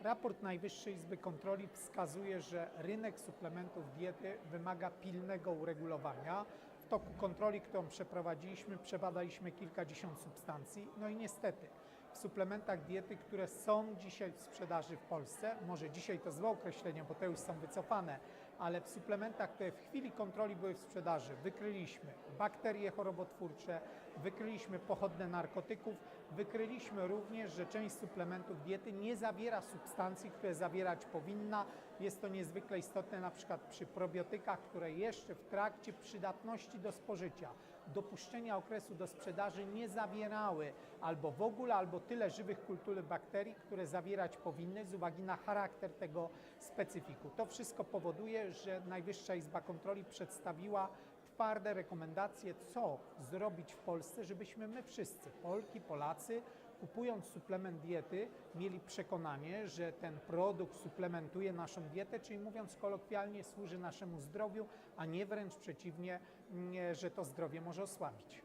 Raport Najwyższej Izby Kontroli wskazuje, że rynek suplementów diety wymaga pilnego uregulowania. W toku kontroli, którą przeprowadziliśmy, przebadaliśmy kilkadziesiąt substancji. No i niestety w suplementach diety, które są dzisiaj w sprzedaży w Polsce, może dzisiaj to złe określenie, bo te już są wycofane, ale w suplementach, które w chwili kontroli były w sprzedaży, wykryliśmy bakterie chorobotwórcze, wykryliśmy pochodne narkotyków, wykryliśmy również, że część suplementów diety nie zawiera substancji, które zawierać powinna. Jest to niezwykle istotne na przykład przy probiotykach, które jeszcze w trakcie przydatności do spożycia, dopuszczenia okresu do sprzedaży nie zawierały albo w ogóle, albo tyle żywych kultury bakterii, które zawierać powinny z uwagi na charakter tego specyfiku. To wszystko powoduje, że Najwyższa Izba Kontroli przedstawiła twarde rekomendacje, co zrobić w Polsce, żebyśmy my wszyscy, Polki, Polacy, kupując suplement diety, mieli przekonanie, że ten produkt suplementuje naszą dietę, czyli mówiąc kolokwialnie, służy naszemu zdrowiu, a nie wręcz przeciwnie, że to zdrowie może osłabić.